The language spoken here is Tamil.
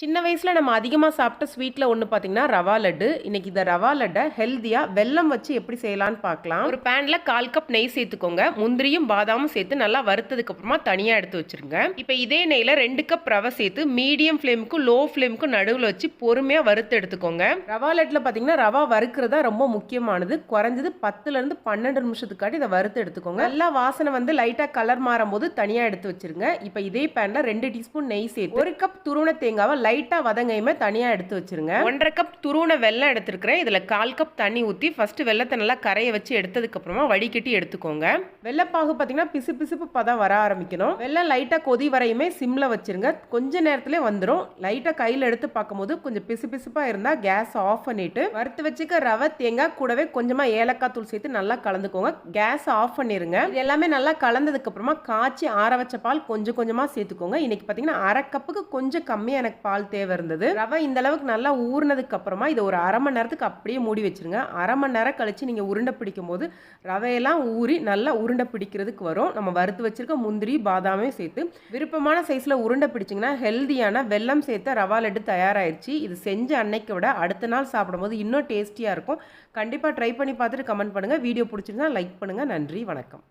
சின்ன வயசில் நம்ம அதிகமாக சாப்பிட்ட ஸ்வீட்டில் ஒன்று பார்த்தீங்கன்னா ரவா லட்டு. இன்னைக்கு இந்த ரவா லட்டை ஹெல்த்தியாக வெல்லம் வச்சு எப்படி செய்யலான்னு பார்க்கலாம் ஒரு பேனில் கால் கப் நெய் சேர்த்துக்கோங்க. முந்திரியும் பாதாமும் சேர்த்து நல்லா வறுத்ததுக்கு அப்புறமா தனியாக எடுத்து வச்சிருங்க. இப்போ இதே நெய்யில் ரெண்டு கப் ரவை சேர்த்து மீடியம் ஃப்ளேமுக்கும் லோ ஃப்ளேமுக்கும் நடுவில் வச்சு பொறுமையாக வறுத்து எடுத்துக்கோங்க. ரவா லட்டில் பார்த்தீங்கன்னா ரவா வறுக்கிறதா ரொம்ப முக்கியமானது. குறைஞ்சது பத்துலேருந்து பன்னெண்டு நிமிஷத்துக்காட்டி இதை வறுத்து எடுத்துக்கோங்க. நல்லா வாசனை வந்து லைட்டாக கலர் மாறும் போது தனியாக எடுத்து வச்சிருங்க. இப்போ இதே பேனில் ரெண்டு டீஸ்பூன் நெய் சேர்த்து ஒரு கப் துருவன தேங்காவை லைட்டாக வதங்கையுமே தனியாக எடுத்து வச்சிருங்க. ஒன்றரை கப் துருவன வெல்லம் எடுத்துருக்கிறேன். இதில் கால் கப் தண்ணி ஊற்றி ஃபர்ஸ்ட் வெள்ளத்தை நல்லா கரைய வச்சு எடுத்ததுக்கப்புறமா வடிகட்டி எடுத்துக்கோங்க. வெள்ளப்பாகு பார்த்தீங்கன்னா பிசு பிசுப்பு பதம் வர ஆரம்பிக்கணும். வெள்ளம் லைட்டாக கொதி வரையுமே சிம்மில் வச்சிருங்க. கொஞ்ச நேரத்திலே வந்துடும் லைட்டாக கையில் எடுத்து பார்க்கும்போது கொஞ்சம் பிசு பிசுப்பாக இருந்தால் கேஸ் ஆஃப் பண்ணிட்டு வறுத்து வச்சுக்க ரவை தேங்காய் கூடவே கொஞ்சமாக ஏலக்காய் தூள் சேர்த்து நல்லா கலந்துக்கோங்க. கேஸ் ஆஃப் பண்ணிருங்க. இது எல்லாமே நல்லா கலந்ததுக்கு அப்புறமா காய்ச்சி ஆற வச்ச பால் கொஞ்சம் கொஞ்சமாக சேர்த்துக்கோங்க. இன்னைக்கு பார்த்தீங்கன்னா அரை கப்புக்கு கொஞ்சம் கம்மியாக எனக்கு பால் தேவை இருந்தது. ரவை இந்த அளவுக்கு நல்லா ஊறினதுக்கு அப்புறமா இதை ஒரு அரை மணி நேரத்துக்கு அப்படியே மூடி வச்சிருங்க. அரை மணி நேரம் கழிச்சு நீங்கள் உருண்டை பிடிக்கும் போது ரவையெல்லாம் ஊறி நல்லா உருண்டை பிடிக்கிறதுக்கு வரும். நம்ம வறுத்து வச்சிருக்க முந்திரி பாதாமே சேர்த்து விருப்பமான சைஸில் உருண்டை பிடிச்சிங்கன்னா ஹெல்தியான வெல்லம் சேர்த்த ரவா லட்டு தயாராகிடுச்சு இது செஞ்ச அன்னைக்கு விட அடுத்த நாள் சாப்பிடும்போது இன்னும் டேஸ்டியாக இருக்கும். கண்டிப்பாக ட்ரை பண்ணி பார்த்துட்டு கமெண்ட் பண்ணுங்கள் வீடியோ பிடிச்சிருந்தா லைக் பண்ணுங்கள் நன்றி வணக்கம்.